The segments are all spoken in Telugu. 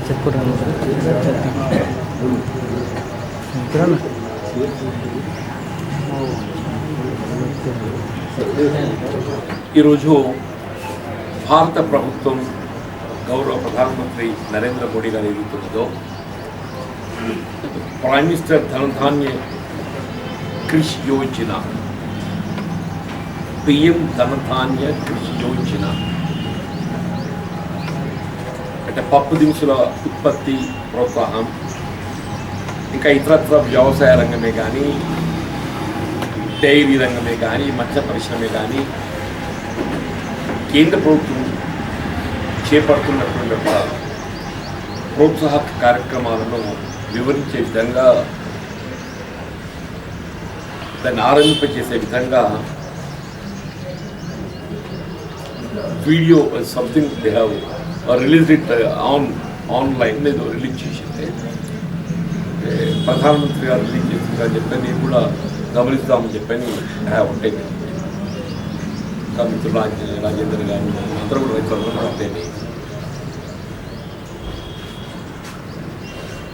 చెప్పుకుంటాను ఇప్పుడన్నా ఈరోజు భారత ప్రభుత్వం గౌరవ ప్రధానమంత్రి నరేంద్ర మోడీ గారు ఎదుగుతున్నదో ప్రైమ్ మినిస్టర్ ధనధాన్య కృషి యోజన పిఎం ధనధాన్య కృషి యోజన. అంటే పప్పు దినుసుల ఉత్పత్తి ప్రోత్సాహం ఇంకా ఇతరత్ర వ్యవసాయ రంగమే కానీ డైరీ రంగమే కానీ మత్స్య పరిశ్రమే కానీ కేంద్ర ప్రభుత్వం చేపడుతున్నటువంటి ఒక ప్రోత్సాహక కార్యక్రమాలను వివరించే విధంగా దాన్ని ఆరంభింపచేసే విధంగా video something they have release it on online మీద రిలీజ్ చేసింది. ప్రధానమంత్రి గారు రిలీజ్ చేసిందని చెప్పని కూడా గమనిస్తామని చెప్పని ఉంటే. మిత్రులు రాజేంద్ర రాజేంద్ర గారు అందరూ కూడా రైతులు ఉంటాయి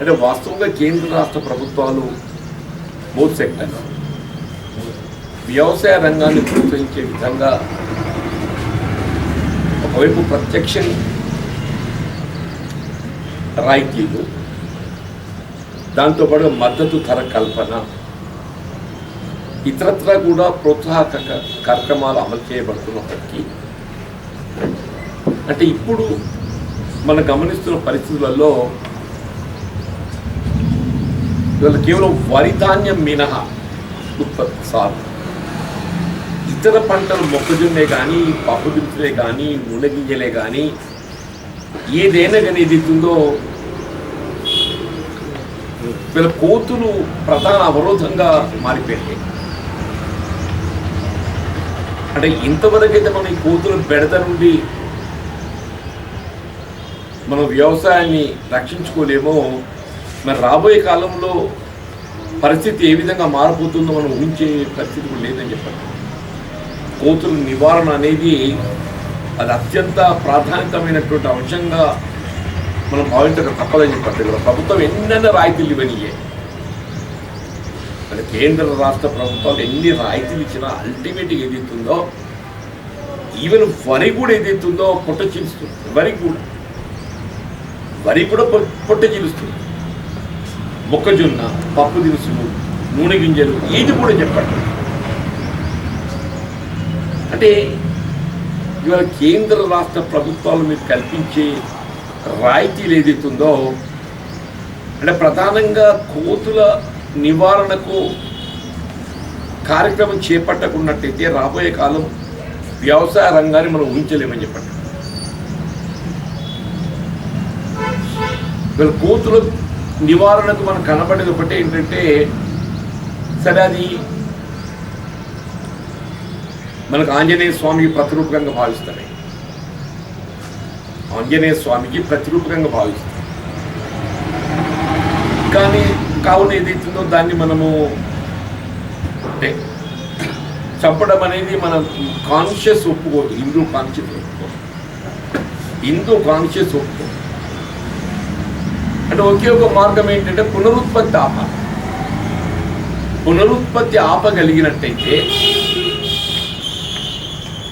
అంటే వాస్తవంగా కేంద్ర రాష్ట్ర ప్రభుత్వాలు బోత్ సెక్టర్ వ్యవసాయ రంగాన్ని ప్రోత్సహించే విధంగా ఒకవైపు ప్రత్యక్ష రాయితీలు దాంతోపాటు మద్దతు ధర కల్పన. ఇతరత్ర కూడా ప్రోత్సాహక కార్యక్రమాలు అమలు చేయబడుతున్నప్పటికీ అంటే ఇప్పుడు మనం గమనిస్తున్న పరిస్థితులలో ఇవాళ కేవలం వరి ధాన్యం మినహా ఉత్పత్తి సాగు. ఇతర పంటలు మొక్కజొన్నే కానీ పప్పు దినుసులే కానీ నూనె గింజలే కానీ ఏదైనా కానీ ఇది ఉందో వీళ్ళ కోతులు ప్రధాన అవరోధంగా మారిపోయాయి. అంటే ఇంతవరకైతే మనం ఈ కోతుల బెడద నుండి మనం వ్యవసాయాన్ని రక్షించుకోలేమో మరి రాబోయే కాలంలో పరిస్థితి ఏ విధంగా మారిపోతుందో మనం ఊహించే పరిస్థితి కూడా లేదని చెప్పారు కోతుల నివారణ అనేది అది అత్యంత ప్రాధాన్యతమైనటువంటి అంశంగా మనం భావించక తప్పదని చెప్పారు ఇక్కడ ప్రభుత్వం ఎన్నెన్న రాయితీలు ఇవ్వనియే అంటే కేంద్ర రాష్ట్ర ప్రభుత్వాలు ఎన్ని రాయితీలు ఇచ్చినా అల్టిమేట్గా ఏదైతుందో ఈవెన్ వరి కూడా ఏదైతుందో పొట్ట చీలుస్తుంది. వరి కూడా. వరి కూడా పొట్ట చీలుస్తుంది. మొక్కజొన్న పప్పు దినుసులు నూనె గింజలు ఏది కూడా చెప్పండి అంటే ఇవాళ కేంద్ర రాష్ట్ర ప్రభుత్వాలు మీకు కల్పించే రాయితీలు ఏదైతుందో అంటే ప్రధానంగా కోతుల నివారణకు కార్యక్రమం చేపట్టకున్నట్టయితే రాబోయే కాలం వ్యవసాయ రంగాన్ని మనం ఊహించలేమని చెప్పండి. ఇవాళ కోతుల నివారణకు మనకు కనబడేది ఒకటే ఏంటంటే సరే అది మనకు ఆంజనేయ స్వామికి ప్రతిరూపకంగా భావిస్తాయి ఆంజనేయ స్వామికి ప్రతిరూపకంగా భావిస్తారు. కానీ కావున ఏదైతుందో దాన్ని మనము అంటే చంపడం అనేది మనం కాన్షియస్ ఒప్పుకోదు. హిందూ కాన్షియస్ ఒప్పుకోదు. హిందూ కాన్షియస్ ఒప్పుకోదు. అంటే ఒకే ఒక మార్గం ఏంటంటే పునరుత్పత్తి ఆపాలి పునరుత్పత్తి ఆపగలిగినట్టయితే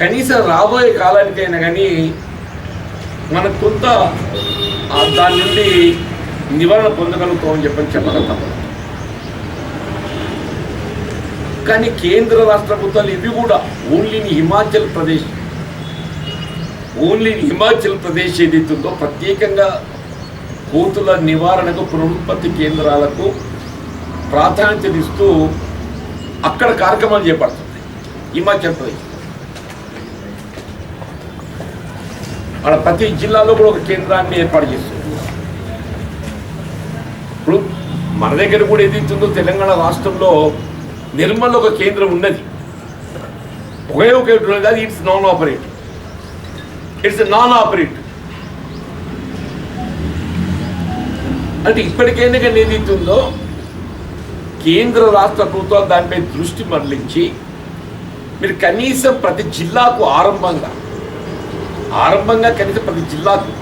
కనీసం రాబోయే కాలానికైనా కానీ మనకు కొంత దాని నుండి నివారణ పొందగలుగుతామని చెప్పని చెప్పక కానీ కేంద్ర రాష్ట్ర ప్రభుత్వాలు ఇవి కూడా ఓన్లీ హిమాచల్ ప్రదేశ్. ఓన్లీ హిమాచల్ ప్రదేశ్ ఏదైతుందో ప్రత్యేకంగా కోతుల నివారణకు పునరుత్పత్తి కేంద్రాలకు ప్రాధాన్యత ఇస్తూ అక్కడ కార్యక్రమాలు చేపడుతుంది హిమాచల్ ప్రదేశ్. అక్కడ ప్రతి జిల్లాలో కూడా ఒక కేంద్రాన్ని ఏర్పాటు చేస్తుంది. ఇప్పుడు మన దగ్గర కూడా ఏదైతుందో తెలంగాణ రాష్ట్రంలో నిర్మల్ ఒక కేంద్రం ఉన్నది. ఒకే ఒక ఉన్నది it's non operate. It's non operate. అంటే ఇప్పటికైనా కానీ ఏదైతుందో కేంద్ర రాష్ట్ర ప్రభుత్వాలు దానిపై దృష్టి మరలించి మీరు కనీసం ప్రతి జిల్లాకు ఆరంభంగా ఆరంభంగా కనీసం ప్రతి జిల్లాకు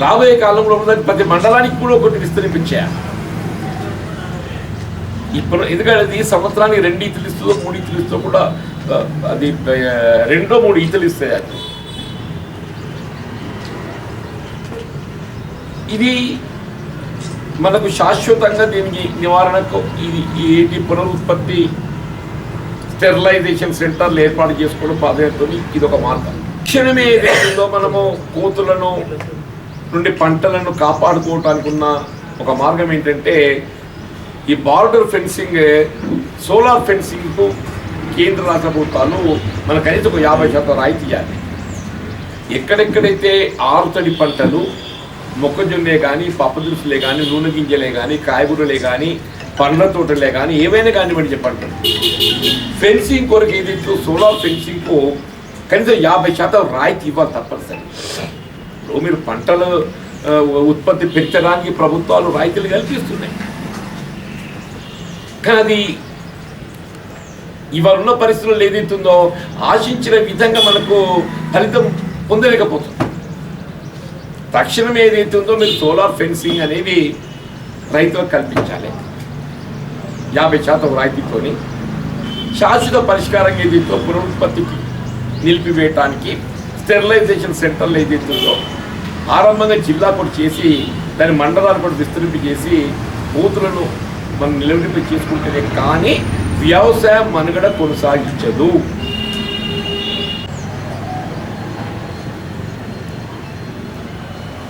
రాబోయే కాలంలో ప్రతి మండలానికి కూడా ఒకటి విస్తరింపించేయాలి ఇప్పుడు ఎందుకంటే అది సంవత్సరానికి రెండు ఈతలు ఇస్తుందో మూడు ఈతలు ఇస్తుందో కూడా అది రెండో మూడు ఈతలు ఇస్తాయి? అది ఇది మనకు శాశ్వతంగా దీనికి నివారణకు ఇది ఈ పునరుత్పత్తి స్టెరిలైజేషన్ సెంటర్లు ఏర్పాటు చేసుకోవడం పాదయాత్ర ఇది ఒక మార్గం. తక్షణమే ఏదైతుందో మనము కోతులను నుండి పంటలను కాపాడుకోవటానికి ఉన్న ఒక మార్గం ఏంటంటే ఈ బార్డర్ ఫెన్సింగ్ సోలార్ ఫెన్సింగ్కు కేంద్ర రాష్ట్ర ప్రభుత్వాలు మన కనీసం ఒక యాభై శాతం రాయితీ ఇవ్వాలి. ఎక్కడెక్కడైతే ఆరుతడి పంటలు మొక్కజొన్నే కానీ పప్పు దినుసులే కానీ నూనె గింజలే కానీ కాయగూరలే కానీ పండ్ల తోటలే కానీ ఏవైనా కానివ్వండి చెప్పండి ఫెన్సింగ్ కొరకు ఏదైతే సోలార్ ఫెన్సింగ్కు కనీసం యాభై శాతం రాయితీ ఇవ్వాలి తప్పనిసరి. ఇప్పుడు మీరు పంటలు ఉత్పత్తి పెంచడానికి ప్రభుత్వాలు రాయితీలు కల్పిస్తున్నాయి. కానీ అది ఇవాళ ఉన్న పరిస్థితుల్లో ఏదైతుందో ఆశించిన విధంగా మనకు ఫలితం పొందలేకపోతుంది తక్షణం ఏదైతుందో ఉందో మీరు సోలార్ ఫెన్సింగ్ అనేది రైతులకు కల్పించాలి. యాభై శాతం రాయితీతోని శాశ్వత పరిష్కారం ఏదైతే పునరుత్పత్తికి నిలిపివేయటానికి స్టెరిలైజేషన్ సెంటర్లు ఏదైతే ఉందో ఆరంభంగా జిల్లా కూడా చేసి దాని మండలాలు కూడా విస్తరింపు చేసి కూతులను మనం నిలవరింప చేసుకుంటేనే కానీ వ్యవసాయం మనుగడ కొనసాగించదు.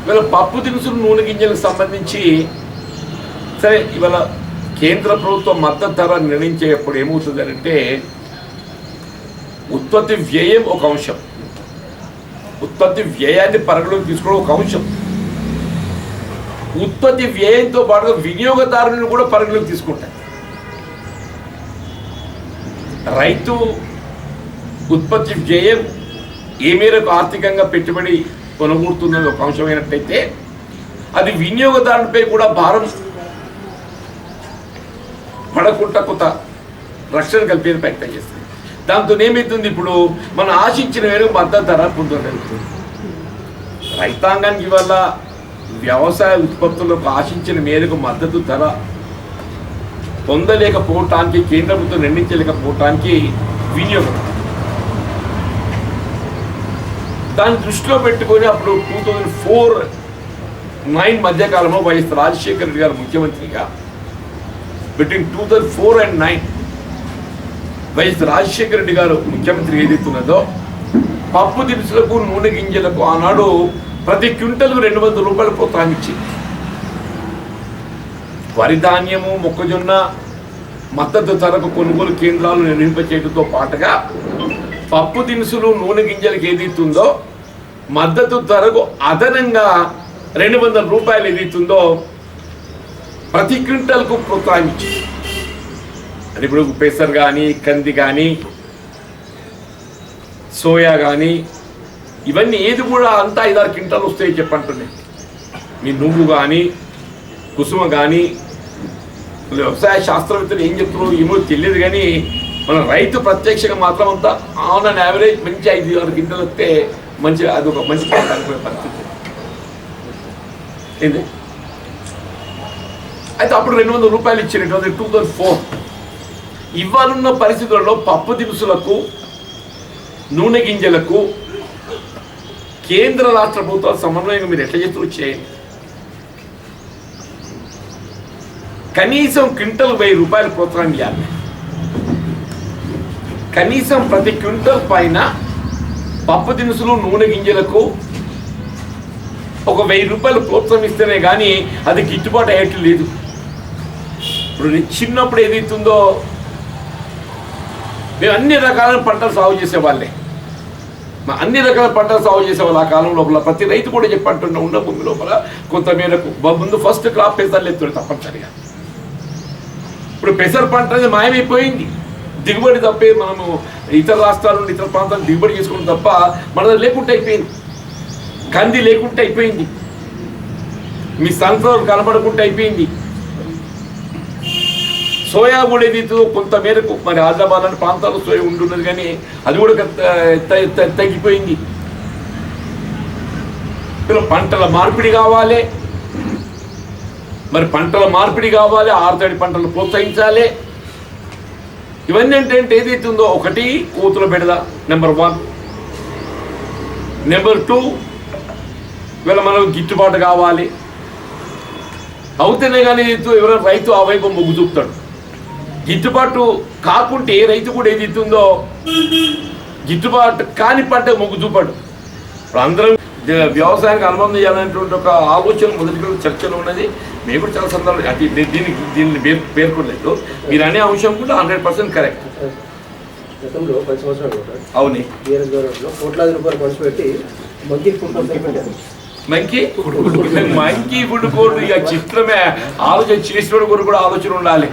ఇవాళ పప్పు దినుసులు నూనె గింజలకు సంబంధించి సరే ఇవాళ కేంద్ర ప్రభుత్వం మద్దతు ధర నిర్ణయించేటప్పుడు ఏమవుతుందంటే ఉత్పత్తి వ్యయం ఒక అంశం. ఉత్పత్తి వ్యయాన్ని పరిగణలోకి తీసుకోవడం ఒక అంశం. ఉత్పత్తి వ్యయంతో పాటుగా వినియోగదారులను కూడా పరిగణలోకి తీసుకుంటాయి. రైతు ఉత్పత్తి వ్యయం ఏ మేరకు ఆర్థికంగా పెట్టుబడి కొనుగోడుతుందని ఒక అంశమైనట్టయితే అది వినియోగదారునిపై కూడా భారం పడకుండా కొత్త రక్షణ కల్పించే ప్రయత్నం చేస్తుంది. దాంతో ఏమవుతుంది ఇప్పుడు? మనం ఆశించిన మేరకు మద్దతు ధర పొందగలుగుతుంది రైతాంగానికి ఇవాళ వ్యవసాయ ఉత్పత్తులకు ఆశించిన మేరకు మద్దతు ధర పొందలేకపోవటానికి కేంద్ర ప్రభుత్వం నిర్ణయించలేకపోవటానికి వినియోగం. దాన్ని దృష్టిలో పెట్టుకొని అప్పుడు టూ థౌజండ్ ఫోర్ నైన్ మధ్యకాలంలో వైఎస్ రాజశేఖర రెడ్డి గారు ముఖ్యమంత్రిగా between two thousand four and nine YS Rajasekhara Reddy garu ముఖ్యమంత్రి ఏదైతున్నదో పప్పు దినుసులకు నూనె గింజలకు ఆనాడు ప్రతి క్వింటల్కు రెండు వందల రూపాయలు ప్రోత్సాహం ఇచ్చింది వరి ధాన్యము మొక్కజొన్న మద్దతు ధరకు కొనుగోలు కేంద్రాలు నిర్వహింపచేయడంతో పాటుగా పప్పు దినుసులు నూనె గింజలకు ఏదైతుందో మద్దతు ధరకు అదనంగా రెండు వందల రూపాయలు ఏదైతుందో ప్రతి క్వింటల్కు ప్రోత్సాహం ఇచ్చింది అది ఇప్పుడు పెసర్ కానీ కంది కానీ సోయా కానీ ఇవన్నీ ఏది కూడా అంతా ఐదారు క్వింటాలు వస్తాయి చెప్పంటున్నాయి మీ నువ్వు కానీ కుసుమ కానీ వ్యవసాయ శాస్త్రవేత్తలు ఏం చెప్తున్నారో ఏమో తెలియదు కానీ మన రైతు ప్రత్యక్షంగా మాత్రం అంతా ఆన్ అండ్ యావరేజ్ మంచి ఐదు ఆరు గింటలు వస్తే మంచి అది ఒక మంచి పంట అనుకునే పరిస్థితి. ఏంది? అయితే అప్పుడు రెండు వందల రూపాయలు ఇచ్చినటువంటి టూ థౌసండ్ ఫోర్. ఇవ్వాలన్న పరిస్థితుల్లో పప్పు దినుసులకు నూనె గింజలకు కేంద్ర రాష్ట్ర ప్రభుత్వాల సమన్వయంగా మీరు ఎట్లా చేస్తూ చేయండి. కనీసం క్వింటల్ వెయ్యి రూపాయలు ప్రోత్సాహం ఇవ్వాలి. కనీసం ప్రతి క్వింటల్ పైన పప్పు దినుసులు నూనె గింజలకు ఒక వెయ్యి రూపాయలు ప్రోత్సాహం ఇస్తేనే కానీ అది గిట్టుబాటు అయ్యేట్లు లేదు. ఇప్పుడు చిన్నప్పుడు ఏదైతుందో మేము అన్ని రకాల పంటలు సాగు చేసేవాళ్ళే. మా అన్ని రకాల పంటలు సాగు చేసేవాళ్ళు ఆ కాలం లోపల. ప్రతి రైతు కూడా చెప్పంటున్న ఉన్న భూమి లోపల కొంత మేరకు ముందు ఫస్ట్ క్రాప్ పెసర్లు ఎత్తుడు తప్పనిసరిగా. ఇప్పుడు పెసర పంట అనేది మాయమైపోయింది. దిగుబడి తప్పే మనము ఇతర రాష్ట్రాల నుండి ఇతర ప్రాంతాలు దిగుబడి చేసుకోవడం తప్ప మన లేకుండా అయిపోయింది. కంది లేకుండా అయిపోయింది. మీ సన్ఫ్లవర్ కనబడకుండా అయిపోయింది. సోయా కూడా ఏదైతే కొంత మేరకు మరి ఆదిలాబాద్ లాంటి ప్రాంతాల్లో సోయా ఉంటున్నది కానీ అది కూడా తగ్గిపోయింది పంటల మార్పిడి కావాలి. మరి పంటల మార్పిడి కావాలి ఆరుతడి పంటలు ప్రోత్సహించాలి. ఇవన్నీ అంటే ఏదైతే ఉందో ఒకటి కూతుల బెడద నెంబర్ వన్. నెంబర్ టూ ఇవాళ మనకు గిట్టుబాటు కావాలి. అవుతేనే కానీ ఎవరైనా రైతు ఆ వైపు మొగ్గు చూపుతాడు. గిట్టుబాటు కాకుంటే ఏ రైతు కూడా ఏది ఇస్తుందో? గిట్టుబాటు కాని పంట మొగ్గు చూపాడు. ఇప్పుడు అందరం వ్యవసాయానికి అనుబంధం చేయాలనేటువంటి ఒక ఆలోచన మొదటి చర్చలో ఉన్నది. మేము కూడా చాలా సందర్భాలు అది దీనికి దీన్ని పేర్ పేర్కొనలేదు. మీరు అనే అంశం కూడా హండ్రెడ్ పర్సెంట్ కరెక్ట్. గతంలో పది సంవత్సరాలు అవుని. టీఆర్ఎస్ గవర్నమెంట్లో కోట్లాది రూపాయలు ఖర్చు పెట్టి మంకీ ఫుడ్ కోసం పెట్టారు. మంకీ మంకీ ఫుడ్ కోర్టు ఇక చిత్రమే. ఆలోచన చేసినోడు కూడా కూడా ఆలోచన ఉండాలి.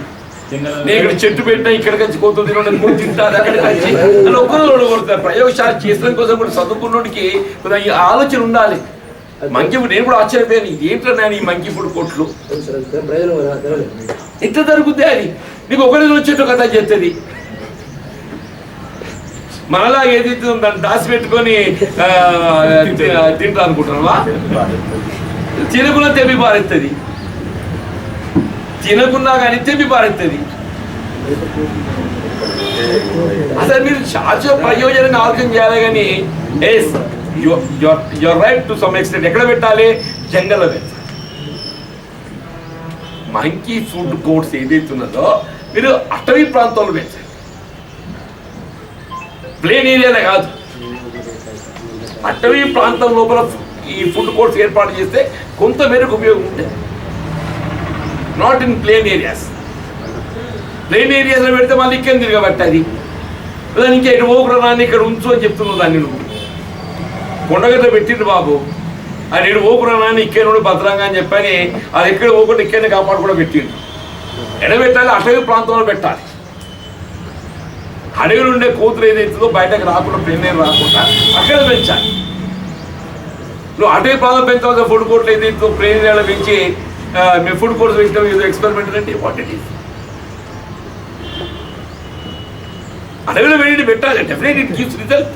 నేను ఇక్కడ చెట్టు పెట్టినా ఇక్కడికి వచ్చి కోత తినడం తింటారు అక్కడికి వచ్చి అని ఒకరు రెండు కొడతారు ప్రయోగశాల చేసిన కోసం కూడా చదువుకున్నోడికి కొద్దిగా ఈ ఆలోచన ఉండాలి. మంకీ ఫుడ్ నేను కూడా ఆశ్చర్యపోయాను. ఏంటో నేను ఈ మంకీ ఫుడ్ కోట్లు? ఎంత జరుగుద్ది అది. నీకు ఒకరి వచ్చేట్టు కథ చెప్తుంది. మనలా ఏది దాన్ని దాచిపెట్టుకొని తింటా అనుకుంటున్నావా తినకున్నా తెప్పి పారెత్తది. తినకున్నా కానీ తెప్పి పారెత్తది అసలు మీరు శాశ్వత ప్రయోజనాన్ని ఆలోచన చేయాలి కానీ yes your right to some extent ఎక్కడ పెట్టాలి? జంగల్లో పెట్టాలి. మంకీ ఫుడ్ కోర్ట్స్ ఏదైతే ఉన్నదో మీరు అటవీ ప్రాంతంలో పెంచండి ప్లేన్ ఏరియానే కాదు. అటవీ ప్రాంతం లోపల ఈ ఫుడ్ కోర్ట్స్ ఏర్పాటు చేస్తే కొంత మేరకు ఉపయోగం ఉంటుంది. Not in plain areas plain ఏరియాస్లో పెడితే మళ్ళీ ఇక్కడ తిరగబట్టది దాని ఇంకా ఎటు పోకురా ఇక్కడ ఉంచు అని చెప్తున్నావు దాన్ని నువ్వు. కొండగట్ట పెట్టిండు బాబు. అది ఇటు పోకురా నాన్న ఇక్కడ నుండి భద్రంగా అని చెప్పని అది ఎక్కడ పోకుండా ఇక్కడనే కాపాడు కూడా పెట్టిండు ఎడబెట్టాలి అటవీ ప్రాంతంలో పెట్టాలి. అడవిలో ఉండే కూతురు ఏదైతుందో బయటకు రాకుండా ప్లేన్ రాకుండా అక్కడ పెంచాలి. నువ్వు అటవీ ప్రాంతం పెంచవలసిన ఫుడ్ కోర్టులు ఏదైతుందో ప్లేన్ ఏరియాలో పెంచి మేము మీ ఫుడ్ కోర్స్ పెంచడం ఏదో ఎక్స్పెరిమెంట్ అంటే వాట్ ఇట్ ఈస్ అడవిలో వెళ్ళి పెట్టాలి డెఫినెట్ ఇట్ గివ్స్ రిజల్ట్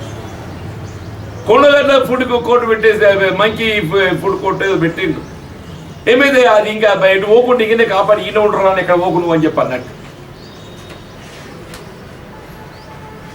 కొండగడ్డ ఫుడ్ కోర్టు పెట్టేసి మంకీ ఫుడ్ కోర్టు ఏదో పెట్టిండు. ఏమైంది అది ఇంకా బయట ఓకుండా ఇంకనే కాపాడి ఈయన ఉండరా ఇక్కడ ఓకు నువ్వు అని చెప్పన్నట్టు